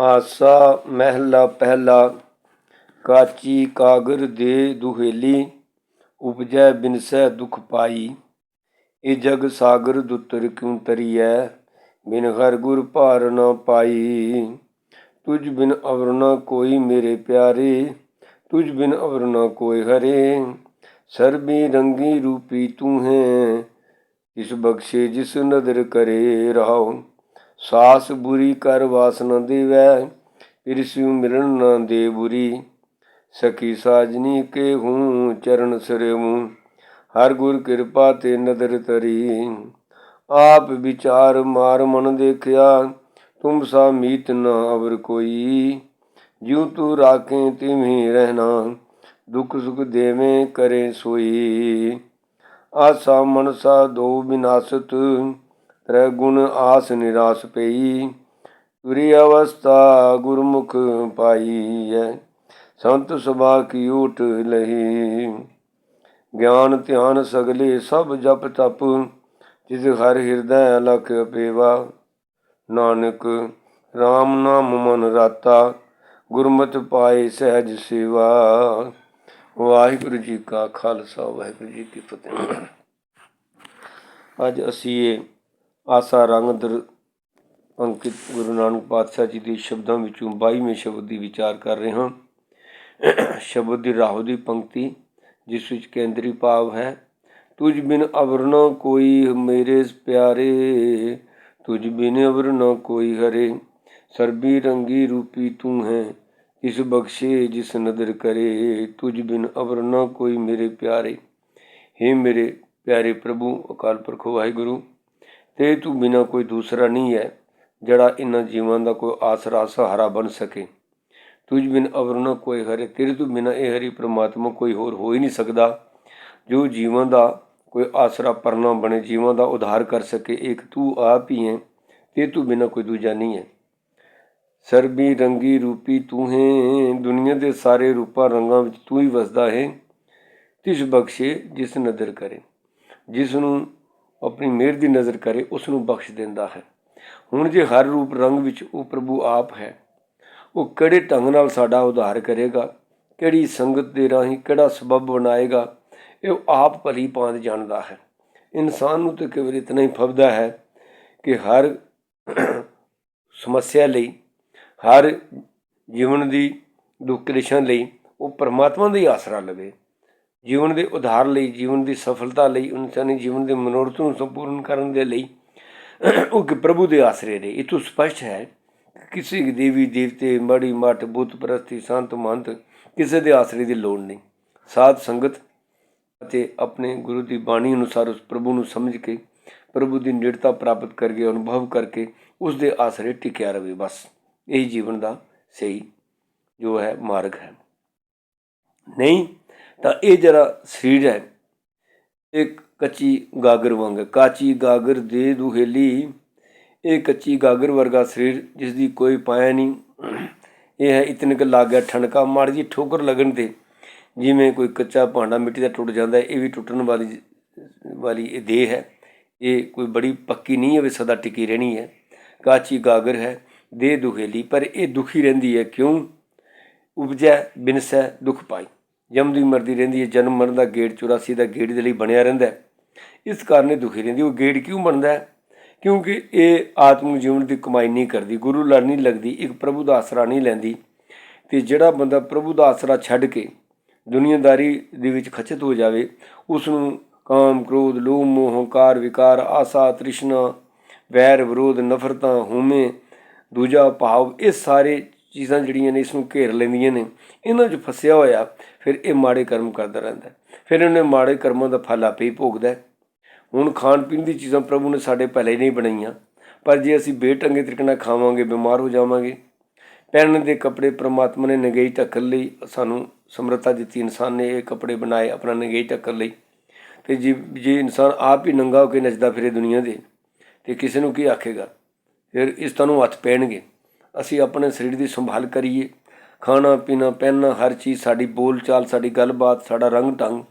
ਆਸਾ ਮਹਿਲਾ ਪਹਿਲਾ ਕਾਚੀ ਕਾਗਰ ਦੇ ਦੁਹੇਲੀ ਉਪਜੈ ਬਿਨਸੈ ਦੁਖ ਪਾਈ। ਇਹ ਜਗ ਸਾਗਰ ਦੁਤਰ ਕਿਉ ਤਰੀਐ? ਬਿਨ ਹਰ ਗੁਰ ਭਾਰ ਨ ਪਾਈ। ਤੁਝ ਬਿਨ ਅਵਰ ਨ ਕੋਈ ਮੇਰੇ ਪਿਆਰੇ। ਤੁਝ ਬਿਨ ਅਵਰ ਨ ਕੋਈ ਹਰੇ। ਸਰਬੀ ਰੰਗੀ ਰੂਪੀ ਤੂੰ ਹੈ। ਇਸ ਬਖਸ਼ੇ ਜਿਸ ਨਦਰ ਕਰੇ ਰਹਾਉ ਸਾਸ ਬੁਰੀ ਕਰ ਵਾਸ ਨ ਦੇਵੈ ਪਿਰਸਿਉ ਮਿਲਣ ਨਾ ਦੇ ਬੁਰੀ। ਸਖੀ ਸਾਜਨੀ ਕੇ ਹੂੰ ਚਰਨ ਸਰੇਮੂ, ਹਰ ਗੁਰ ਕਿਰਪਾ ਤੇ ਨਦਰ ਤਰੀ ਆਪ ਵਿਚਾਰ ਮਾਰ ਮਨ ਦੇਖਿਆ, ਤੁਮ ਸਾ ਮੀਤ ਨ ਅਵਰ ਕੋਈ। ਜਿਉ ਤੂ ਰਾਖੇ ਤਿਮਹੀ ਰਹਿਣਾ, ਦੁਖ ਸੁਖ ਦੇਵੇਂ ਕਰੇ ਸੋਈ। ਆਸਾ ਮਨਸਾ ਦੋ ਬਿਨਾਸਤ ਤ੍ਰੈ ਗੁਣ ਆਸ ਨਿਰਾਸ ਪਈ, ਤੁਰੀ ਅਵਸਥਾ ਗੁਰਮੁਖ ਪਾਈ ਹੈ ਸੰਤ ਸੁਭਾ ਕੀ ਊਟ ਲਹੀ। ਗਿਆਨ ਧਿਆਨ ਸਗਲੇ ਸਭ ਜਪ ਤਪ, ਜਿਸ ਹਰ ਹਿਰਦੈ ਲਖ ਪੇਵਾ। ਨਾਨਕ RAM ਨਾਮ ਮਨ ਰਾਤਾ, ਗੁਰਮਤਿ ਪਾਏ ਸਹਿਜ ਸੇਵਾ। ਵਾਹਿਗੁਰੂ ਜੀ ਕਾ ਖਾਲਸਾ, ਵਾਹਿਗੁਰੂ ਜੀ ਕੀ ਫਤਿਹ। ਅੱਜ ਅਸੀਂ ਇਹ ਆਸਾ ਰੰਗ ਦਰ ਅੰਕਿਤ ਗੁਰੂ ਨਾਨਕ ਪਾਤਸ਼ਾਹ ਜੀ ਦੇ ਸ਼ਬਦਾਂ ਵਿੱਚੋਂ 22ਵੇਂ ਸ਼ਬਦ ਦੀ ਵਿਚਾਰ ਕਰ ਰਹੇ ਹਾਂ। ਸ਼ਬਦ ਦੀ ਰਾਹੋ ਦੀ ਪੰਕਤੀ, ਜਿਸ ਵਿੱਚ ਕੇਂਦਰੀ ਭਾਵ ਹੈ, ਤੁਝ ਬਿਨ ਅਵਰ ਨ ਕੋਈ ਮੇਰੇ ਪਿਆਰੇ, ਤੁਝ ਬਿਨ ਅਵਰ ਨ ਕੋਈ ਹਰੇ, ਸਰਬੀ ਰੰਗੀ ਰੂਪੀ ਤੂੰ ਹੈ, ਇਸ ਬਖਸ਼ੇ ਜਿਸ ਨਦਰ ਕਰੇ, ਤੁਝ ਬਿਨ ਅਵਰ ਨ ਕੋਈ ਮੇਰੇ ਪਿਆਰੇ। हे ਮੇਰੇ ਪਿਆਰੇ ਪ੍ਰਭੂ, ਅਕਾਲ ਪੁਰਖ ਵਾਹਿਗੁਰੂ ਤੇ ਤੂੰ ਬਿਨਾ ਕੋਈ ਦੂਸਰਾ ਨਹੀਂ ਹੈ, ਜਿਹੜਾ ਇਹਨਾਂ ਜੀਵਾਂ ਦਾ ਕੋਈ ਆਸਰਾ ਸਹਾਰਾ ਬਣ ਸਕੇ। ਤੁਝ ਬਿਨ ਅਵਰ ਨ ਕੋਈ ਹਰੇ, ਤੇਰੇ ਤੋਂ ਬਿਨਾ ਇਹ ਹਰੀ ਪ੍ਰਮਾਤਮਾ ਕੋਈ ਹੋਰ ਹੋ ਹੀ ਨਹੀਂ ਸਕਦਾ। ਜੋ ਜੀਵਾਂ ਦਾ ਕੋਈ ਆਸਰਾ ਪਰਨਾ ਬਣੇ, ਜੀਵਾਂ ਦਾ ਉਧਾਰ ਕਰ ਸਕੇ, ਇੱਕ ਤੂੰ ਆਪ ਹੀ ਹੈ, ਤੇ ਤੂੰ ਬਿਨਾ ਕੋਈ ਦੂਜਾ ਨਹੀਂ ਹੈ। ਸਰਬੀ ਰੰਗੀ ਰੂਪੀ ਤੂੰ ਹੈ, ਦੁਨੀਆ ਦੇ ਸਾਰੇ ਰੂਪਾਂ ਰੰਗਾਂ ਵਿੱਚ ਤੂੰ ਹੀ ਵਸਦਾ ਹੈ। ਤਿਸ ਬਖਸ਼ੇ ਜਿਸ ਨਦਰ ਕਰੇ ਜਿਸ ਨੂੰ ਆਪਣੀ ਮਿਹਰ ਦੀ ਨਜ਼ਰ ਕਰੇ ਉਸ ਨੂੰ ਬਖਸ਼ ਦਿੰਦਾ ਹੈ। ਹੁਣ ਜੇ ਹਰ ਰੂਪ ਰੰਗ ਵਿੱਚ ਉਹ ਪ੍ਰਭੂ ਆਪ ਹੈ, ਉਹ ਕਿਹੜੇ ਢੰਗ ਨਾਲ ਸਾਡਾ ਉਧਾਰ ਕਰੇਗਾ, ਕਿਹੜੀ ਸੰਗਤ ਦੇ ਰਾਹੀਂ ਕਿਹੜਾ ਸਬਬ ਬਣਾਏਗਾ, ਇਹ ਆਪ ਭਲੀ ਪਾਂਦ ਜਾਣਦਾ ਹੈ। ਇਨਸਾਨ ਨੂੰ ਤਾਂ ਕੇਵਲ ਇਤਨਾ ਹੀ ਫਬਦਾ ਹੈ ਕਿ ਹਰ ਸਮੱਸਿਆ ਲਈ, ਹਰ ਜੀਵਨ ਦੀ ਦੁੱਖ ਕਲੇਸ਼ਾਂ ਲਈ ਉਹ ਪਰਮਾਤਮਾ ਦਾ ਹੀ ਆਸਰਾ ਲਵੇ। ਜੀਵਨ ਦੇ ਉਧਾਰ ਲਈ, ਜੀਵਨ ਦੀ ਸਫਲਤਾ ਲਈ ਇਨਸਾਨੀ ਜੀਵਨ ਦੇ ਮਨੋਰਥ ਨੂੰ ਸੰਪੂਰਨ ਕਰਨ ਦੇ ਲਈ ਉਹ ਕਿ ਪ੍ਰਭੂ ਦੇ ਆਸਰੇ ਰਹੇ ਇਹ ਤੋਂ ਸਪਸ਼ਟ ਹੈ ਕਿਸੇ ਦੇਵੀ, ਦੇਵਤੇ, ਮੜੀ ਮਠ ਬੁੱਤ, ਪ੍ਰਸਤੀ, ਸੰਤ, ਮੰਤ ਕਿਸੇ ਦੇ ਆਸਰੇ ਦੀ ਲੋੜ ਨਹੀਂ। ਸਾਧ ਸੰਗਤ ਅਤੇ ਆਪਣੇ ਗੁਰੂ ਦੀ ਬਾਣੀ ਅਨੁਸਾਰ ਉਸ ਪ੍ਰਭੂ ਨੂੰ ਸਮਝ ਕੇ, ਪ੍ਰਭੂ ਦੀ ਨਿਰਤਾ ਪ੍ਰਾਪਤ ਕਰਕੇ, ਅਨੁਭਵ ਕਰਕੇ ਉਸ ਦੇ ਆਸਰੇ ਟਿਕਿਆ ਰਹੇ ਬਸ ਇਹ ਜੀਵਨ ਦਾ ਸਹੀ ਜੋ ਹੈ, ਮਾਰਗ ਹੈ। ਨਹੀਂ ਤਾਂ ਇਹ ਜਿਹੜਾ ਸਰੀਰ ਹੈ ਇੱਕ ਕੱਚੀ ਗਾਗਰ ਵਾਂਗ ਕਾਚੀ ਗਾਗਰ ਦੇ ਦੁਹੇਲੀ, ਇਹ ਕੱਚੀ ਗਾਗਰ ਵਰਗਾ ਸਰੀਰ ਜਿਸ ਦੀ ਕੋਈ ਪਾਇਆ ਨਹੀਂ। ਇਹ ਹੈ ਇਤਨੇ ਕੁ ਲੱਗ ਗਿਆ ਠਣਕਾ। ਮਾੜੀ ਜੀ ਠੋਕਰ ਲੱਗਣ ਤੇ ਜਿਵੇਂ ਕੋਈ ਕੱਚਾ ਭਾਂਡਾ ਮਿੱਟੀ ਦਾ ਟੁੱਟ ਜਾਂਦਾ ਹੈ, ਇਹ ਵੀ ਟੁੱਟਣ ਵਾਲੀ ਵਾਲੀ ਇਹ ਦੇਹ ਹੈ। ਇਹ ਕੋਈ ਬੜੀ ਪੱਕੀ ਨਹੀਂ ਹੈ ਵੀ ਸਦਾ ਟਿਕੀ ਰਹਿਣੀ ਹੈ। ਕਾਚੀ ਗਾਗਰ ਹੈ ਦੇਹ ਦੁਹੇਲੀ, ਪਰ ਇਹ ਦੁਖੀ ਰਹਿੰਦੀ ਹੈ ਕਿਉਂ? ਉਪਜੈ ਬਿਨਸੈ ਦੁਖ ਪਾਈ। ਜਮ ਮਰਦੀ ਰਹਿੰਦੀ ਹੈ, ਜਨਮ ਮਰਨ ਦਾ ਗੇੜ 84 ਦਾ ਗੇੜ ਦੇ ਲਈ ਬਣਿਆ ਰਹਿੰਦਾ ਹੈ। ਇਸ ਕਾਰਨ ਇਹ ਦੁਖੀ ਰਹਿੰਦੀ ਉਹ ਗੇੜ ਕਿਉਂ ਬਣਦਾ ਹੈ? ਕਿਉਂਕਿ ਇਹ ਆਤਮ ਜੀਵਨ ਦੀ ਕਮਾਈ ਨਹੀਂ ਕਰਦੀ, ਗੁਰੂ ਲੜ ਨਹੀਂ ਲੱਗਦੀ, ਇੱਕ ਪ੍ਰਭੂ ਦਾ ਆਸਰਾ ਨਹੀਂ ਲੈਂਦੀ। ਤੇ ਜਿਹੜਾ ਬੰਦਾ ਪ੍ਰਭੂ ਦਾ ਆਸਰਾ ਛੱਡ ਕੇ ਦੁਨੀਆਦਾਰੀ ਦੇ ਵਿੱਚ ਖਚਤ ਹੋ ਜਾਵੇ ਉਸ ਨੂੰ ਕਾਮ, ਕ੍ਰੋਧ, ਲੋਭ, ਮੋਹ, ਹੰਕਾਰ, ਵਿਕਾਰ, ਆਸਾ, ਤ੍ਰਿਸ਼ਨਾ, ਵੈਰ, ਵਿਰੋਧ, ਨਫ਼ਰਤਾਂ, ਹਉਮੈ, ਦੂਜਾ ਭਾਵ, ਇਹ ਸਾਰੇ ਚੀਜ਼ਾਂ ਜਿਹੜੀਆਂ ਨੇ ਇਸ ਨੂੰ ਘੇਰ ਲੈਂਦੀਆਂ ਨੇ, ਇਹਨਾਂ 'ਚ ਫਸਿਆ ਹੋਇਆ, ਫਿਰ ਇਹ ਮਾੜੇ ਕਰਮ ਕਰਦਾ ਰਹਿੰਦਾ ਫਿਰ ਇਹਨੇ ਮਾੜੇ ਕਰਮਾਂ ਦਾ ਫਲ ਆਪੇ ਹੀ ਭੋਗਦਾ ਹੁਣ ਖਾਣ ਪੀਣ ਦੀ ਚੀਜ਼ਾਂ ਪ੍ਰਭੂ ਨੇ ਸਾਡੇ ਪਹਿਲੇ ਨਹੀਂ ਬਣਾਈਆਂ, ਪਰ ਜੇ ਅਸੀਂ ਬੇਟੰਗੇ ਤਰੀਕੇ ਨਾਲ ਖਾਵਾਂਗੇ, ਬਿਮਾਰ ਹੋ ਜਾਵਾਂਗੇ, ਪਹਿਨਣ ਦੇ ਕੱਪੜੇ ਪ੍ਰਮਾਤਮਾ ਨੇ ਨਗਈ ਢੱਕਣ ਲਈ ਸਾਨੂੰ ਸਮਰੱਥਾ ਦਿੱਤੀ, ਇਨਸਾਨ ਨੇ ਇਹ ਕੱਪੜੇ ਬਣਾਏ ਆਪਣਾ ਨਗਈ ਢੱਕਣ ਲਈ। ਤੇ ਜੇ ਜੇ ਇਨਸਾਨ ਆਪ ਹੀ ਨੰਗਾ ਹੋ ਕੇ ਨੱਚਦਾ ਫਿਰੇ ਦੁਨੀਆ ਦੇ, ਤੇ ਕਿਸੇ ਨੂੰ ਕੀ ਆਖੇਗਾ? ਫਿਰ ਇਸ ਤੁਹਾਨੂੰ ਹੱਥ ਪੈਣਗੇ। ਅਸੀਂ ਆਪਣੇ ਸਰੀਰ ਦੀ ਸੰਭਾਲ ਕਰੀਏ। ਖਾਣਾ, ਪੀਣਾ, ਪਹਿਨਣਾ, ਹਰ ਚੀਜ਼, ਸਾਡੀ ਬੋਲ ਚਾਲ ਸਾਡੀ ਗੱਲਬਾਤ, ਸਾਡਾ ਰੰਗ ਢੰਗ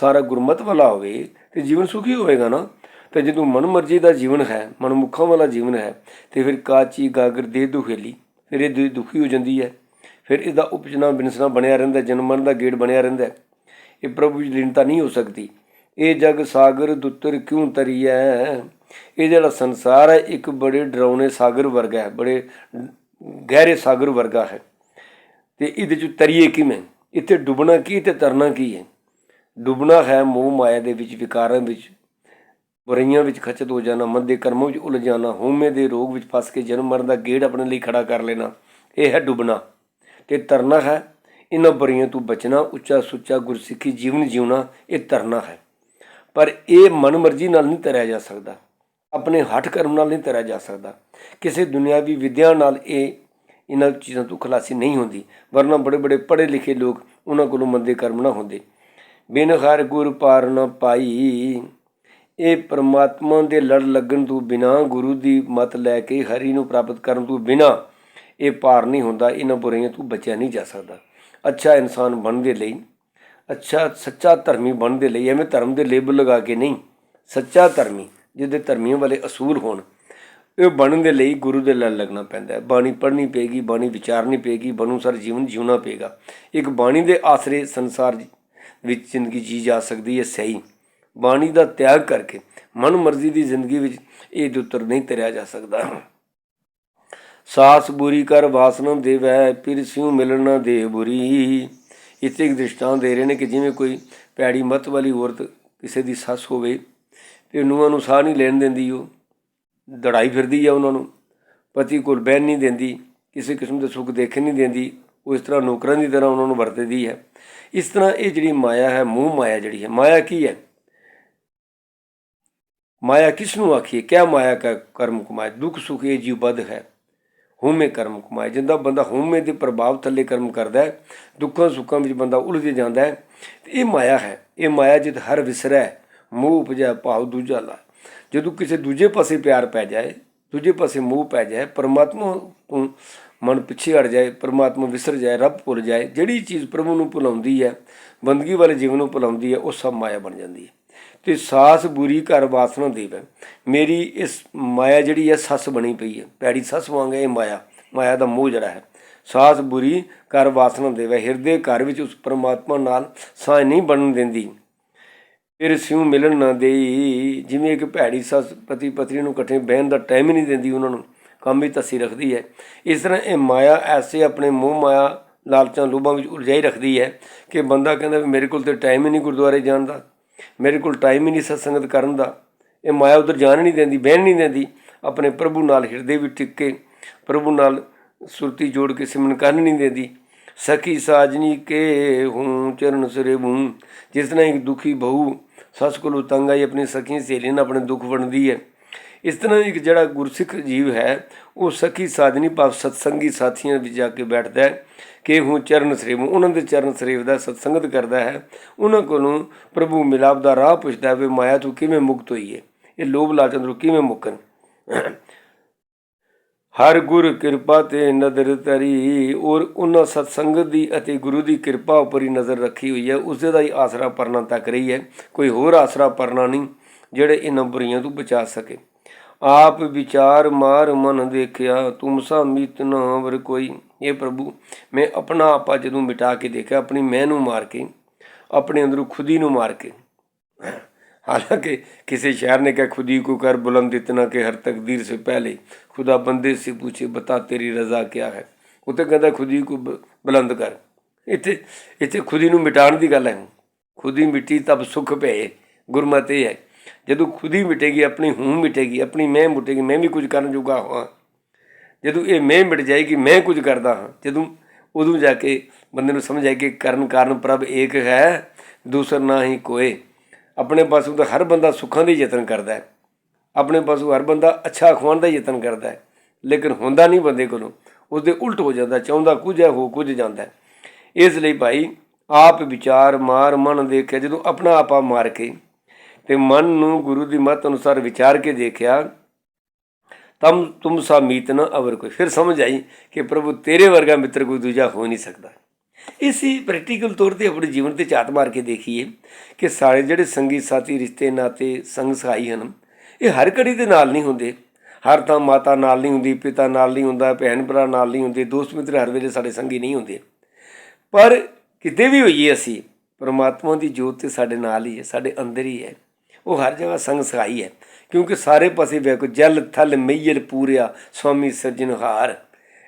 ਸਾਰਾ ਗੁਰਮਤ ਵਾਲਾ ਹੋਵੇ ਤੇ ਜੀਵਨ ਸੁਖੀ ਹੋਵੇਗਾ ਨਾ। ਤੇ ਜਦੋਂ ਮਨ ਮਰਜ਼ੀ ਦਾ ਜੀਵਨ ਹੈ, ਮਨਮੁੱਖਾਂ ਵਾਲਾ ਜੀਵਨ ਹੈ, ਤੇ ਫਿਰ ਕਾਚੀ, ਗਾਗਰ ਦੇ ਦੁਖੇਲੀ ਫਿਰ ਇਹ ਦੁ- ਦੁਖੀ ਹੋ ਜਾਂਦੀ ਹੈ। ਫਿਰ ਇਹਦਾ ਉਪਜਨਾ ਬਿਨਸਣਾ ਬਣਿਆ ਰਹਿੰਦਾ ਜਨਮ ਦਾ ਗੇੜ ਬਣਿਆ ਰਹਿੰਦਾ ਇਹ ਪ੍ਰਭੂ ਵਿੱਚ ਲੀਨਤਾ ਨਹੀਂ ਹੋ ਸਕਦੀ। ਇਹ ਜਗ ਸਾਗਰ ਦੁੱਤਰ ਕਿਉਂ ਤਰੀਐ? ਇਹ ਜਿਹੜਾ ਸੰਸਾਰ ਹੈ, ਇੱਕ ਬੜੇ ਡਰਾਉਣੇ ਸਾਗਰ ਵਰਗਾ ਹੈ, ਬੜੇ ਗਹਿਰੇ ਸਾਗਰ ਵਰਗਾ ਹੈ। ਤੇ ਇਹਦੇ ਚ ਤਰੀਏ ਕਿਵੇਂ? ਇੱਥੇ ਡੁੱਬਣਾ ਕੀ ਤੇ ਤਰਨਾ ਕੀ ਹੈ? ਡੁੱਬਣਾ ਹੈ ਮੋਹ ਮਾਇਆ ਦੇ ਵਿੱਚ, ਵਿਕਾਰਾਂ ਵਿੱਚ। ਬੁਰਾਈਆਂ ਵਿੱਚ ਖਚਤ ਹੋ ਜਾਣਾ, ਮਨ ਦੇ ਕਰਮਾਂ ਵਿੱਚ ਉਲਝ ਜਾਣਾ, ਹਉਮੈ ਦੇ ਰੋਗ ਵਿੱਚ ਫਸ ਕੇ ਜਨਮ ਮਰਨ ਦਾ ਗੇੜ ਆਪਣੇ ਲਈ ਖੜਾ ਕਰ ਲੈਣਾ, ਇਹ ਹੈ ਡੁੱਬਣਾ। ਤੇ ਤਰਨਾ ਹੈ, ਇਹਨਾਂ ਬੁਰਾਈਆਂ ਤੋਂ ਬਚਣਾ, ਉੱਚਾ ਸੁੱਚਾ ਗੁਰਸਿੱਖੀ ਜੀਵਨ ਜਿਉਣਾ, ਇਹ ਤਰਨਾ ਹੈ। ਪਰ ਇਹ ਮਨਮਰਜ਼ੀ ਨਾਲ ਨਹੀਂ ਤਰਿਆ ਜਾ ਸਕਦਾ। ਆਪਣੇ ਹੱਠ ਕਰਮ ਨਾਲ ਨਹੀਂ ਤਰਿਆ ਜਾ ਸਕਦਾ। ਕਿਸੇ ਦੁਨਿਆਵੀ ਵਿਦਿਆ ਨਾਲ ਇਹ ਇਹਨਾਂ ਚੀਜ਼ਾਂ ਤੋਂ ਖਲਾਸੀ ਨਹੀਂ ਹੁੰਦੀ, ਵਰਨਾ ਬੜੇ ਬੜੇ ਪੜ੍ਹੇ ਲਿਖੇ ਲੋਕ ਉਹਨਾਂ ਕੋਲੋਂ ਮੰਦੇ ਕਰਮ ਨਾ ਹੁੰਦੇ। ਬਿਨ ਹਰ ਗੁਰ ਪਾਰ ਨ ਪਾਈ, ਇਹ ਪ੍ਰਮਾਤਮਾ ਦੇ ਲੜ ਲੱਗਣ ਤੋਂ ਬਿਨਾ, ਗੁਰੂ ਦੀ ਮਤ ਲੈ ਕੇ ਹਰੀ ਨੂੰ ਪ੍ਰਾਪਤ ਕਰਨ ਤੋਂ ਬਿਨਾ ਇਹ ਪਾਰ ਨਹੀਂ ਹੁੰਦਾ, ਇਹਨਾਂ ਬੁਰਾਈਆਂ ਤੋਂ ਬਚਿਆ ਨਹੀਂ ਜਾ ਸਕਦਾ। ਅੱਛਾ ਇਨਸਾਨ ਬਣਨ ਦੇ ਲਈ, ਅੱਛਾ ਸੱਚਾ ਧਰਮੀ ਬਣਨ ਦੇ ਲਈ, ਐਵੇਂ ਧਰਮ ਦੇ ਲੇਬਲ ਲਗਾ ਕੇ ਨਹੀਂ, ਸੱਚਾ ਧਰਮੀ ਜਿਹਦੇ ਧਰਮੀਆਂ ਵਾਲੇ ਅਸੂਲ ਹੋਣ, ਇਹ ਬਣਨ ਦੇ ਲਈ ਗੁਰੂ ਦੇ ਲੜ ਲੱਗਣਾ ਪੈਂਦਾ ਹੈ। ਬਾਣੀ ਪੜ੍ਹਨੀ ਪਏਗੀ, ਬਾਣੀ ਵਿਚਾਰਨੀ ਪਏਗੀ ਬਨੂ ਜੀਵਨ ਜਿਉਣਾ ਪਏਗਾ। ਇੱਕ ਬਾਣੀ ਦੇ ਆਸਰੇ ਸੰਸਾਰ ਵਿੱਚ ਜ਼ਿੰਦਗੀ ਜੀ ਜਾ ਸਕਦੀ ਹੈ ਸਹੀ। ਬਾਣੀ ਦਾ ਤਿਆਗ ਕਰਕੇ ਮਨ ਮਰਜ਼ੀ ਦੀ ਜ਼ਿੰਦਗੀ ਵਿੱਚ ਇਹ ਦੁੱਤਰ ਨਹੀਂ ਤਰਿਆ ਜਾ ਸਕਦਾ। ਸਾਸ ਬੁਰੀ ਕਰ ਵਾਸਨਾ ਦੇਵੈ, ਫਿਰ ਸਿਉ ਮਿਲਣ ਨਾ ਦੇ ਬੁਰੀ। ਇੱਥੇ ਇੱਕ ਦ੍ਰਿਸ਼ਟਾਂਤ ਦੇ ਰਹੇ ਨੇ ਕਿ ਜਿਵੇਂ ਕੋਈ ਪੈੜੀ ਮਤ ਵਾਲੀ ਔਰਤ ਕਿਸੇ ਦੀ ਸੱਸ ਹੋਵੇ ਤੇ ਨੂੰਹਾਂ ਨੂੰ ਸਾਹ ਨਹੀਂ ਲੈਣ ਦਿੰਦੀ ਉਹ। ਦੜਾਈ ਫਿਰਦੀ ਆ ਉਹਨਾਂ ਨੂੰ। ਪਤੀ ਕੋਲ ਬਹਿਣ ਨਹੀਂ ਦਿੰਦੀ, ਕਿਸੇ ਕਿਸਮ ਦੇ ਸੁੱਖ ਦੇਖਣ ਨਹੀਂ ਦਿੰਦੀ, ਉਹ ਇਸ ਤਰ੍ਹਾਂ ਨੌਕਰਾਂ ਦੀ ਤਰ੍ਹਾਂ ਉਹਨਾਂ ਨੂੰ ਵਰਤਦੀ ਹੈ। ਇਸ ਤਰ੍ਹਾਂ ਇਹ ਜਿਹੜੀ ਮਾਇਆ ਹੈ, ਮੂੰਹ ਮਾਇਆ ਜਿਹੜੀ ਹੈ, ਮਾਇਆ ਕੀ ਹੈ? ਮਾਇਆ ਕਿਸ ਨੂੰ ਆਖੀਏ? ਕਿਆ ਮਾਇਆ ਕਾ ਕਰਮ ਕਮਾਏ? ਦੁੱਖ ਸੁਖ ਇਹ ਜੀਵ ਬਦ ਹੈ। ਹਉਮੈ ਕਰਮ ਕਮਾਏ। ਜਿੰਦਾ ਬੰਦਾ ਹਉਮੈ ਦੇ ਪ੍ਰਭਾਵ ਥੱਲੇ ਕਰਮ ਕਰਦਾ ਹੈ, ਦੁੱਖਾਂ ਸੁੱਖਾਂ ਵਿੱਚ ਬੰਦਾ ਉਲਝ ਜਾਂਦਾ ਹੈ। ਤੇ ਇਹ ਮਾਇਆ ਹੈ। ਇਹ ਮਾਇਆ ਜਿਤ ਹਰ ਵਿਸਰੈ। ਮੋਹ ਉਪਜੈ ਭਾਵ ਦੂਜਾ ਲਾ। ਜਦੋਂ ਕਿਸੇ ਦੂਜੇ ਪਾਸੇ ਪਿਆਰ ਪੈ ਜਾਏ, ਦੂਜੇ ਪਾਸੇ ਮੋਹ ਪੈ ਜਾਏ, ਪਰਮਾਤਮਾ ਤੋਂ ਮਨ ਪਿੱਛੇ ਹਟ ਜਾਏ, ਪਰਮਾਤਮਾ ਵਿਸਰ ਜਾਏ, ਰੱਬ ਭੁੱਲ ਜਾਏ, ਜਿਹੜੀ ਚੀਜ਼ ਪ੍ਰਭੂ ਨੂੰ ਭੁਲਾਉਂਦੀ ਹੈ, ਬੰਦਗੀ ਵਾਲੇ ਜੀਵਨ ਨੂੰ ਭੁਲਾਉਂਦੀ ਹੈ, ਉਹ ਸਭ ਮਾਇਆ ਬਣ ਜਾਂਦੀ ਹੈ। ਤੇ ਸਾਸ ਬੁਰੀ ਘਰ ਵਾਸਨਾ ਦੇਵੈ। ਮੇਰੀ ਇਸ ਮਾਇਆ ਜਿਹੜੀ ਹੈ, ਸੱਸ ਬਣੀ ਪਈ ਹੈ। ਪੈੜੀ ਸੱਸ ਵਾਂਗ ਇਹ ਮਾਇਆ ਮਾਇਆ ਦਾ ਮੋਹ ਜਿਹੜਾ ਹੈ। ਸਾਸ ਬੁਰੀ ਘਰ ਵਾਸਨਾ ਦੇਵੈ। ਹਿਰਦੇ ਘਰ ਵਿੱਚ ਉਸ ਪਰਮਾਤਮਾ ਨਾਲ ਸਾਹ ਨਹੀਂ ਬਣਨ ਦਿੰਦੀ। ਫਿਰ ਸਿਉ ਮਿਲਣ ਨਾ ਦੇਈ। ਜਿਵੇਂ ਇੱਕ ਭੈੜੀ ਸੱਸ ਪਤੀ ਪਤਨੀ ਨੂੰ ਇਕੱਠੇ ਬਹਿਣ ਦਾ ਟਾਈਮ ਹੀ ਨਹੀਂ ਦਿੰਦੀ ਉਹਨਾਂ ਨੂੰ, ਕੰਮ ਹੀ ਤਸੀ ਰੱਖਦੀ ਹੈ। ਇਸ ਤਰ੍ਹਾਂ ਇਹ ਮਾਇਆ ਐਸੇ ਆਪਣੇ ਮੋਹ ਮਾਇਆ ਲਾਲਚਾਂ ਲੋਭਾਂ ਵਿੱਚ ਉਲਝਾਈ ਰੱਖਦੀ ਹੈ ਕਿ ਬੰਦਾ ਕਹਿੰਦਾ ਵੀ ਮੇਰੇ ਕੋਲ ਤੇ ਟਾਈਮ ਹੀ ਨਹੀਂ ਗੁਰਦੁਆਰੇ ਜਾਣ ਦਾ, ਮੇਰੇ ਕੋਲ ਟਾਈਮ ਹੀ ਨਹੀਂ ਸਤਸੰਗਤ ਕਰਨ ਦਾ। ਇਹ ਮਾਇਆ ਉਧਰ ਜਾਣ ਨਹੀਂ ਦਿੰਦੀ, ਬਹਿਣ ਨਹੀਂ ਦਿੰਦੀ, ਆਪਣੇ ਪ੍ਰਭੂ ਨਾਲ ਹਿਰਦੇ ਵਿੱਚ ਟਿਕ ਕੇ, ਪ੍ਰਭੂ ਨਾਲ ਸੁਰਤੀ ਜੋੜ ਕੇ ਸਿਮਰਨ ਕਰਨ ਨਹੀਂ ਦਿੰਦੀ। ਸਖੀ ਸਾਜਨੀ ਕੇ ਹੂੰ ਚਰਨ ਸਰੇਬੂ ਜਿਸ ਤਰ੍ਹਾਂ ਇੱਕ ਦੁਖੀ ਬਹੂ ਸੱਸ ਕੋਲੋਂ ਤੰਗ ਆਈ, ਆਪਣੀ ਸਖੀ ਸਹੇਲੀ ਨਾਲ ਆਪਣੇ ਦੁੱਖ ਵੰਡਦੀ ਹੈ। ਇਸ ਤਰ੍ਹਾਂ ਇੱਕ ਜਿਹੜਾ ਗੁਰਸਿੱਖ ਜੀਵ ਹੈ, ਉਹ ਸਖੀ ਸਾਧਨੀ ਭਾਵ ਸਤਸੰਗੀ ਸਾਥੀਆਂ ਵਿੱਚ ਜਾ ਕੇ ਬੈਠਦਾ ਹੈ ਕਿ ਹੂੰ ਚਰਨ ਸਰੇਵ, ਉਹਨਾਂ ਦੇ ਚਰਨ ਸਰੇਵ ਦਾ ਸਤਸੰਗਤ ਕਰਦਾ ਹੈ। ਉਹਨਾਂ ਕੋਲੋਂ ਪ੍ਰਭੂ ਮਿਲਾਪ ਦਾ ਰਾਹ ਪੁੱਛਦਾ ਹੈ ਵੀ ਮਾਇਆ ਤੋਂ ਕਿਵੇਂ ਮੁਕਤ ਹੋਈ ਹੈ? ਇਹ ਲੋਭ ਲਾਲਚ ਤੋਂ ਕਿਵੇਂ ਮੁਕਣ? ਹਰ ਗੁਰ ਕਿਰਪਾ ਤੇ ਨਦਰ ਤਰੀ ਔਰ ਉਹਨਾਂ ਸਤਸੰਗਤ ਦੀ ਅਤੇ ਗੁਰੂ ਦੀ ਕਿਰਪਾ ਉੱਪਰ ਹੀ ਨਜ਼ਰ ਰੱਖੀ ਹੋਈ ਹੈ। ਉਸੇ ਦਾ ਹੀ ਆਸਰਾ ਪਰਨਾ ਤੱਕ ਰਹੀ ਹੈ। ਕੋਈ ਹੋਰ ਆਸਰਾ ਪਰਨਾ ਨਹੀਂ, ਜਿਹੜੇ ਇਹਨਾਂ ਬੁਰੀਆਂ ਤੋਂ ਬਚਾ ਸਕੇ। ਆਪ ਵਿਚਾਰ ਮਾਰ ਮਨ ਦੇਖਿਆ, ਤੁਮ ਸਾ ਮੀਤ ਨਾ ਵਰ ਕੋਈ। ਇਹ ਪ੍ਰਭੂ, ਮੈਂ ਆਪਣਾ ਆਪਾ ਜਦੋਂ ਮਿਟਾ ਕੇ ਦੇਖਿਆ, ਆਪਣੀ ਮੈਂ ਨੂੰ ਮਾਰ ਕੇ, ਆਪਣੇ ਅੰਦਰੋਂ ਖੁਦੀ ਨੂੰ ਮਾਰ ਕੇ। हालांकि किसी शायर ने कहा खुदी को कर बुलंद इतना कि हर तकदीर से पहले खुदा बंदे से पूछे बता तेरी रजा क्या है ਉਹ ਤਾਂ ਕਹਿੰਦਾ ਖੁਦੀ ਕੋ ਬ- ਬੁਲੰਦ ਕਰ ਇੱਥੇ ਇੱਥੇ ਖੁਦੀ ਨੂੰ ਮਿਟਾਉਣ ਦੀ ਗੱਲ ਹੈ ਖੁਦੀ ਮਿੱਟੀ ਤਬ ਸੁਖ ਪਏ ਗੁਰਮਤਿ ਇਹ ਹੈ ਜਦੋਂ ਖੁਦੀ ਮਿਟੇਗੀ ਆਪਣੀ ਹੂੰ ਮਿਟੇਗੀ ਆਪਣੀ ਮੈਂ ਮਿਟੇਗੀ ਮੈਂ ਵੀ ਕੁਝ ਕਰਨ ਜੋਗਾ ਹਾਂ ਜਦੋਂ ਇਹ ਮੈਂ ਮਿਟ ਜਾਏਗੀ ਮੈਂ ਕੁਝ ਕਰਦਾ ਹਾਂ ਜਦੋਂ ਉਦੋਂ ਜਾ ਕੇ ਬੰਦੇ ਨੂੰ ਸਮਝ ਆਏ ਕਿ ਕਰਨ ਕਾਰਨ ਪ੍ਰਭ ਏਕ ਹੈ ਦੂਸਰ ਨਾ ਹੀ ਕੋਏ ਆਪਣੇ ਪਾਸੋਂ ਤਾਂ ਹਰ ਬੰਦਾ ਸੁੱਖਾਂ ਦੇ ਯਤਨ ਕਰਦਾ ਹੈ। ਆਪਣੇ ਪਾਸੋਂ ਹਰ ਬੰਦਾ ਅੱਛਾ ਖਵਾਉਣ ਦਾ ਯਤਨ ਕਰਦਾ ਹੈ। ਲੇਕਿਨ ਹੁੰਦਾ ਨਹੀਂ ਬੰਦੇ ਕੋਲੋਂ। ਉਸਦੇ ਉਲਟ ਹੋ ਜਾਂਦਾ, ਚਾਹੁੰਦਾ ਕੁਝ ਹੈ, ਹੋ ਕੁਝ ਜਾਂਦਾ ਇਸ ਲਈ ਭਾਈ, ਆਪ ਵਿਚਾਰ ਮਾਰ ਮਨ ਦੇਖਿਆ, ਜਦੋਂ ਆਪਣਾ ਆਪਾ ਮਾਰ ਕੇ ਤੇ ਮਨ ਨੂੰ ਗੁਰੂ ਦੀ ਮਤ ਅਨੁਸਾਰ ਵਿਚਾਰ ਕੇ ਦੇਖਿਆ, ਤਮ, ਤੁਮ ਸਾ ਮੀਤ ਨ ਅਵਰ ਕੋਈ। ਫਿਰ ਸਮਝ ਆਈ ਕਿ ਪ੍ਰਭੂ ਤੇਰੇ ਵਰਗਾ ਮਿੱਤਰ ਕੋਈ ਦੂਜਾ ਹੋ ਨਹੀਂ ਸਕਦਾ। ਇਸੀ ਪ੍ਰੈਕਟੀਕਲ ਤੌਰ ਤੇ ਆਪਣੇ ਜੀਵਨ ਤੇ ਝਾਤ ਮਾਰ ਕੇ ਦੇਖੀਏ ਕਿ ਸਾਰੇ ਜਿਹੜੇ ਸੰਗੀ ਸਾਥੀ ਰਿਸ਼ਤੇ ਨਾਤੇ ਸੰਗ ਸਹਾਈ ਹਨ ਇਹ ਹਰ ਘੜੀ ਦੇ ਨਾਲ ਨਹੀਂ ਹੁੰਦੇ ਹਰ ਤਾਂ ਮਾਤਾ ਨਾਲ ਨਹੀਂ ਹੁੰਦੀ ਪਿਤਾ ਨਾਲ ਨਹੀਂ ਹੁੰਦਾ ਭੈਣ ਭਰਾ ਨਾਲ ਨਹੀਂ ਹੁੰਦੇ ਦੋਸਤ ਮਿੱਤਰ ਹਰ ਵੇਲੇ ਸਾਡੇ ਸੰਗੀ ਨਹੀਂ ਹੁੰਦੇ ਪਰ ਕਿਤੇ ਵੀ ਹੋਈਏ ਅਸੀਂ ਪਰਮਾਤਮਾ ਦੀ ਜੋਤ ਤੇ ਸਾਡੇ ਨਾਲ ਹੀ ਹੈ ਸਾਡੇ ਅੰਦਰ ਹੀ ਹੈ ਉਹ ਹਰ ਜਗ੍ਹਾ ਸੰਗ ਸਹਾਈ ਹੈ ਕਿਉਂਕਿ ਸਾਰੇ ਪਾਸੇ ਵੇਖੋ ਜਲ ਥਲ ਮਈਲ ਪੂਰਿਆ ਸਵਾਮੀ ਸੱਜਣਹਾਰ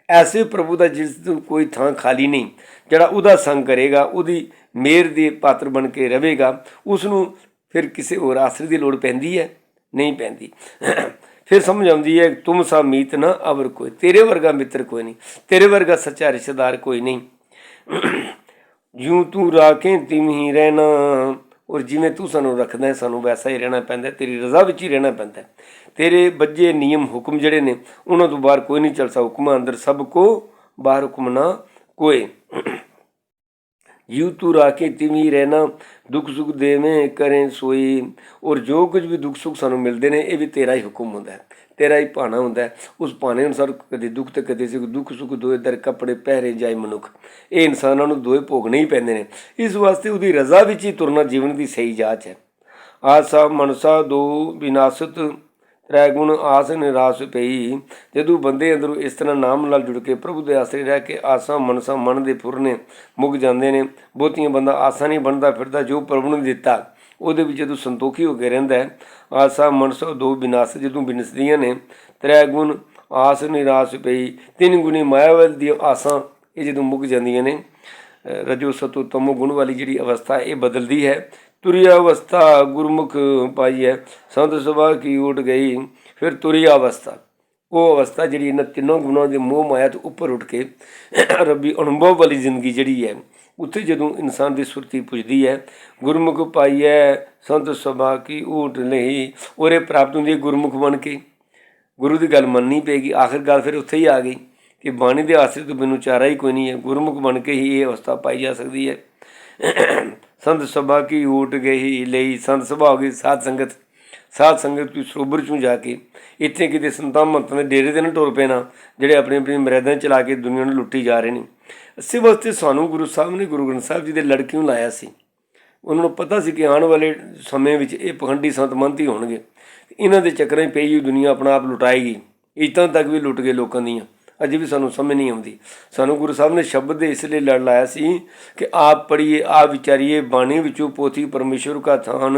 ਐਸੇ ਪ੍ਰਭੂ ਦਾ ਜਿਸ ਤੋਂ ਕੋਈ ਥਾਂ ਖਾਲੀ ਨਹੀਂ ਜਿਹੜਾ ਉਹਦਾ ਸੰਗ ਕਰੇਗਾ, ਉਹਦੀ ਮੇਰ ਦੇ ਪਾਤਰ ਬਣ ਕੇ ਰਹੇਗਾ ਉਸ ਨੂੰ ਫਿਰ ਕਿਸੇ ਹੋਰ ਆਸਰੇ ਦੀ ਲੋੜ ਪੈਂਦੀ ਹੈ? ਨਹੀਂ ਪੈਂਦੀ। ਫਿਰ ਸਮਝ ਆਉਂਦੀ ਹੈ, ਤੁਮ ਸਾ ਮੀਤ ਨਾ ਅਵਰ ਕੋਈ। ਤੇਰੇ ਵਰਗਾ ਮਿੱਤਰ ਕੋਈ ਨਹੀਂ। ਤੇਰੇ ਵਰਗਾ ਸੱਚਾ ਰਿਸ਼ਤੇਦਾਰ ਕੋਈ ਨਹੀਂ। ਜਿਉਂ ਤੂੰ ਰਾਖੇ, ਤਿਵੇਂ ਹੀ ਰਹਿਣਾ। ਔਰ ਜਿਵੇਂ ਤੂੰ ਸਾਨੂੰ ਰੱਖਦਾ ਹੈ, ਸਾਨੂੰ ਵੈਸਾ ਹੀ ਰਹਿਣਾ ਪੈਂਦਾ ਤੇਰੀ ਰਜ਼ਾ ਵਿੱਚ ਹੀ ਰਹਿਣਾ ਪੈਂਦਾ ਤੇਰੇ ਬੱਜੇ ਨਿਯਮ ਹੁਕਮ ਜਿਹੜੇ ਨੇ, ਉਹਨਾਂ ਤੋਂ ਬਾਹਰ ਕੋਈ ਨਹੀਂ ਚੱਲ ਸਕਦਾ। ਹੁਕਮਾਂ ਅੰਦਰ ਸਭ ਕੋ, ਬਾਹਰ ਹੁਕਮ ਨਾ ਕੋਏ ਯੂ ਤੂ ਰਾਖੇ ਤਿਮੀ ਰਹਿਣਾ, ਦੁੱਖ ਸੁੱਖ ਦੇਵੇਂ ਕਰੇ ਸੋਈ। ਔਰ ਜੋ ਕੁਝ ਵੀ ਦੁੱਖ ਸੁੱਖ ਸਾਨੂੰ ਮਿਲਦੇ ਨੇ, ਇਹ ਵੀ ਤੇਰਾ ਹੀ ਹੁਕਮ ਹੁੰਦਾ ਹੈ। ਤੇਰਾ ਹੀ ਭਾਣਾ ਹੁੰਦਾ ਉਸ ਭਾਣੇ ਅਨੁਸਾਰ ਕਦੇ ਦੁੱਖ ਤੇ ਕਦੇ ਸੁਖ, ਦੁੱਖ ਸੁੱਖ ਦੋਏ ਦਰ ਕੱਪੜੇ ਪਹਿਰੇ ਜਾਏ ਮਨੁੱਖ। ਇਹ ਇਨਸਾਨਾਂ ਨੂੰ ਦੋਏ ਭੋਗਣੇ ਹੀ ਪੈਂਦੇ ਨੇ। ਇਸ ਵਾਸਤੇ ਉਹਦੀ ਰਜ਼ਾ ਵਿੱਚ ਹੀ ਤੁਰਨਾ ਜੀਵਨ ਦੀ ਸਹੀ ਜਾਂਚ ਹੈ। ਆਸਾ ਮਨਸਾ ਦੋ ਵਿਨਾਸ਼ਤ ਤ੍ਰੈ ਗੁਣ ਆਸ ਨਿਰਾਸ ਪਈ। ਜਦੋਂ ਬੰਦੇ ਅੰਦਰੋਂ ਇਸ ਤਰ੍ਹਾਂ ਨਾਮ ਨਾਲ ਜੁੜ ਕੇ ਪ੍ਰਭੂ ਦੇ ਆਸਰੇ ਰਹਿ ਕੇ ਆਸਾਂ ਮਨਸਾਂ ਮਨ ਦੇ ਫੁਰਨੇ ਮੁੱਕ ਜਾਂਦੇ ਨੇ, ਬਹੁਤੀਆਂ ਬੰਦਾ ਆਸਾਂ ਨਹੀਂ ਬਣਦਾ ਫਿਰਦਾ ਜੋ ਪ੍ਰਭੂ ਨੇ ਦਿੱਤਾ। ਉਹਦੇ ਵਿੱਚ ਜਦੋਂ ਸੰਤੋਖੀ ਹੋ ਕੇ ਰਹਿੰਦਾ ਹੈ, ਆਸਾ ਮਨਸਾ ਦੋ ਵਿਨਾਸ਼ ਜਦੋਂ ਬਿਨਸਦੀਆਂ ਨੇ, ਤ੍ਰੈ ਗੁਣ ਆਸ ਨਿਰਾਸ ਪਈ। ਤਿੰਨ ਗੁਣੀ ਮਾਇਆਵਲ ਦੀਆਂ ਆਸਾਂ ਇਹ ਜਦੋਂ ਮੁੱਕ ਜਾਂਦੀਆਂ ਨੇ ਰਜੋ ਸਤੋ ਤਮੋ ਗੁਣ ਵਾਲੀ ਜਿਹੜੀ ਅਵਸਥਾ ਇਹ ਬਦਲਦੀ ਹੈ। ਤੁਰੀ ਅਵਸਥਾ ਗੁਰਮੁਖ ਪਾਈ ਹੈ ਸੰਤ ਸਭਾ ਕੀ ਉਠ ਗਈ, ਫਿਰ ਤੁਰੀ ਅਵਸਥਾ। ਉਹ ਅਵਸਥਾ ਜਿਹੜੀ ਇਹਨਾਂ ਤਿੰਨੋਂ ਗੁਣਾਂ ਦੇ ਮੋਹ ਮਾਇਆ ਤੋਂ ਉੱਪਰ ਉੱਠ ਕੇ ਰੱਬੀ ਅਨੁਭਵ ਵਾਲੀ ਜ਼ਿੰਦਗੀ ਜਿਹੜੀ ਹੈ ਉੱਥੇ ਜਦੋਂ ਇਨਸਾਨ ਦੀ ਸੁਰਤੀ ਪੁੱਜਦੀ ਹੈ ਗੁਰਮੁਖ ਪਾਈਐ, ਸੰਤ ਸਭਾ ਕੀ ਊਟ ਲਈ ਉਹਰੇ ਪ੍ਰਾਪਤ ਹੁੰਦੀ ਹੈ ਗੁਰਮੁਖ ਬਣ ਕੇ। ਗੁਰੂ ਦੀ ਗੱਲ ਮੰਨਣੀ ਪਏਗੀ, ਆਖਿਰ ਗੱਲ ਫਿਰ ਉੱਥੇ ਹੀ ਆ ਗਈ ਕਿ ਬਾਣੀ ਦੇ ਆਸਰੇ ਤੋਂ ਮੈਨੂੰ ਚਾਰਾ ਹੀ ਕੋਈ ਨਹੀਂ ਹੈ ਗੁਰਮੁਖ ਬਣ ਕੇ ਹੀ ਇਹ ਅਵਸਥਾ ਪਾਈ ਜਾ ਸਕਦੀ ਹੈ ਸੰਤ ਸਭਾ ਕੀ ਊਟ ਗਈ ਲਈ, ਸੰਤ ਸਭਾ ਹੋ ਗਈ ਸਾਧ ਸੰਗਤ। ਸਾਧ ਸੰਗਤ ਦੀ ਸਰੋਵਰ ਚੋਂ ਜਾ ਕੇ ਇੱਥੇ ਕਿਤੇ ਸੰਤਾਂ ਮਹੰਤਾਂ ਦੇ ਡੇਰੇ ਤੇ ਨਾ ਟੁਰ ਪਏ ਨਾ ਜਿਹੜੇ ਆਪਣੀ ਆਪਣੀ ਮਰਿਆਦਾ ਚਲਾ ਕੇ ਦੁਨੀਆ ਨੂੰ ਲੁੱਟੀ ਜਾ ਰਹੇ ਨੇ। ਅਸੀਂ ਵਾਸਤੇ ਸਾਨੂੰ ਗੁਰੂ ਸਾਹਿਬ ਨੇ ਗੁਰੂ ਗ੍ਰੰਥ ਸਾਹਿਬ ਜੀ ਦੇ ਲੜ ਕਿਉਂ ਲਾਇਆ ਸੀ। ਉਹਨਾਂ ਨੂੰ ਪਤਾ ਸੀ ਕਿ ਆਉਣ ਵਾਲੇ ਸਮੇਂ ਵਿੱਚ ਇਹ ਪਖੰਡੀ ਸੰਤ ਮੰਤ ਹੀ ਹੋਣਗੇ। ਇਹਨਾਂ ਦੇ ਚੱਕਰਾਂ 'ਚ ਪਈ ਹੋਈ ਦੁਨੀਆ ਆਪਣਾ ਆਪ ਲੁਟਾਏਗੀ। ਇੱਥਾਂ ਤੱਕ ਵੀ ਲੁੱਟ ਗਏ ਲੋਕਾਂ ਦੀਆਂ। ਅਜੇ ਵੀ ਸਾਨੂੰ ਸਮਝ ਨਹੀਂ ਆਉਂਦੀ। ਸਾਨੂੰ ਗੁਰੂ ਸਾਹਿਬ ਨੇ ਸ਼ਬਦ ਦੇ ਇਸ ਲਈ ਲੜ ਲਾਇਆ ਸੀ ਕਿ ਆਪ ਪੜ੍ਹੀਏ, ਆਪ ਵਿਚਾਰੀਏ, ਬਾਣੀ ਵਿੱਚੋਂ ਪੋਥੀ ਪਰਮੇਸ਼ਵਰ ਕਾ ਥਾਨ,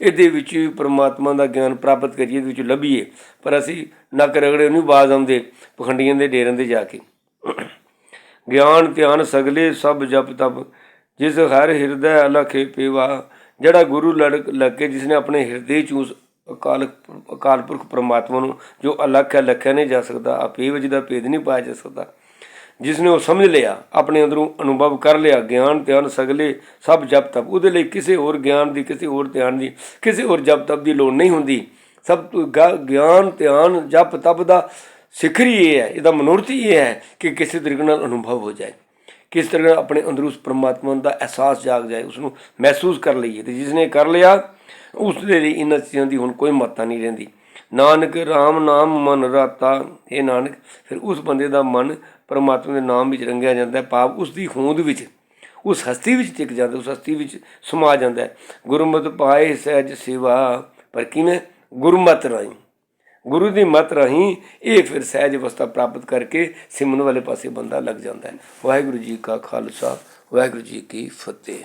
ਇਹਦੇ ਵਿੱਚ ਵੀ ਪ੍ਰਮਾਤਮਾ ਦਾ ਗਿਆਨ ਪ੍ਰਾਪਤ ਕਰੀਏ, ਇਹਦੇ ਵਿੱਚ ਲੱਭੀਏ। ਪਰ ਅਸੀਂ ਨੱਕ ਰਗੜੇ ਨੂੰ ਬਾਜ਼ ਆਉਂਦੇ, ਪਖੰਡੀਆਂ ਦੇ ਡੇਰਨ ਦੇ ਜਾ ਕੇ। ਗਿਆਨ ਧਿਆਨ ਸਗਲੇ ਸਭ ਜਪ ਤਪ, ਜਿਸ ਹਰ ਹਿਰਦੈ ਅਲਖੇ ਪੇਵਾ, ਜਿਹੜਾ ਗੁਰੂ ਲੜ ਲੱਗੇ ਜਿਸ ਨੇ ਆਪਣੇ ਹਿਰਦੇ ਚੂਸ ਅਕਾਲ ਅਕਾਲ ਪੁਰਖ ਪ੍ਰਮਾਤਮਾ ਨੂੰ ਜੋ ਅਲੱਖ ਹੈ ਲਖਿਆ ਨਹੀਂ ਜਾ ਸਕਦਾ, ਆਪੇ ਜਿਹਦਾ ਭੇਦ ਨਹੀਂ ਪਾਇਆ ਜਾ ਸਕਦਾ। ਜਿਸ ਨੇ ਉਹ ਸਮਝ ਲਿਆ, ਆਪਣੇ ਅੰਦਰੋਂ ਅਨੁਭਵ ਕਰ ਲਿਆ, ਗਿਆਨ, ਧਿਆਨ ਸਗਲੇ ਸਭ ਜਪ ਤਪ, ਉਹਦੇ ਲਈ ਕਿਸੇ ਹੋਰ ਗਿਆਨ ਦੀ, ਕਿਸੇ ਹੋਰ ਧਿਆਨ ਦੀ, ਕਿਸੇ ਹੋਰ ਜਪ ਤਪ ਦੀ ਲੋੜ ਨਹੀਂ ਹੁੰਦੀ। ਸਭ ਗਿਆਨ, ਧਿਆਨ, ਜਪ ਤਪ ਦਾ ਸਿਖਰੀ ਇਹ ਹੈ, ਇਹਦਾ ਮਨੋਰਥ ਇਹ ਹੈ ਕਿ ਕਿਸੇ ਤਰੀਕੇ ਨਾਲ ਅਨੁਭਵ ਹੋ ਜਾਏ। ਕਿਸ ਤਰ੍ਹਾਂ ਆਪਣੇ ਅੰਦਰ ਪਰਮਾਤਮਾ ਦਾ ਅਹਿਸਾਸ ਜਾਗ ਜਾਏ ਉਸ ਨੂੰ ਮਹਿਸੂਸ ਕਰ ਲਈਏ। ਤੇ ਜਿਸ ਨੇ ਕਰ ਲਿਆ ਉਸ ਦੇ ਲਈ ਇਹਨਾਂ ਚੀਜ਼ਾਂ ਦੀ ਹੁਣ ਕੋਈ ਮਹੱਤਤਾ ਨਹੀਂ ਰਹਿੰਦੀ। ਨਾਨਕ RAM ਨਾਮ, ਮਨ ਰਾਤਾ। ਇਹ ਨਾਨਕ, ਫਿਰ ਉਸ ਬੰਦੇ ਦਾ ਮਨ ਪਰਮਾਤਮਾ ਦੇ ਨਾਮ ਵਿੱਚ ਰੰਗਿਆ ਜਾਂਦਾ ਹੈ। ਭਾਵ ਉਸ ਦੀ ਹੋਂਦ ਵਿੱਚ, ਉਸ ਹਸਤੀ ਵਿੱਚ ਟਿਕ ਜਾਂਦਾ ਉਸ ਹਸਤੀ ਵਿੱਚ ਸਮਾ ਜਾਂਦਾ ਹੈ। ਗੁਰਮਤਿ ਪਾਏ ਸਹਿਜ ਸੇਵਾ। ਪਰ ਕਿਵੇਂ? ਗੁਰਮਤਿ ਰਾਹੀਂ। ਗੁਰੂ ਦੀ ਮਤ ਰਾਹੀਂ ਇਹ ਫਿਰ ਸਹਿਜ ਅਵਸਥਾ ਪ੍ਰਾਪਤ ਕਰਕੇ ਸਿਮਨ ਵਾਲੇ ਪਾਸੇ ਬੰਦਾ ਲੱਗ ਜਾਂਦਾ ਹੈ। ਵਾਹਿਗੁਰੂ ਜੀ ਕਾ ਖਾਲਸਾ, ਵਾਹਿਗੁਰੂ ਜੀ ਕੀ ਫਤਿਹ।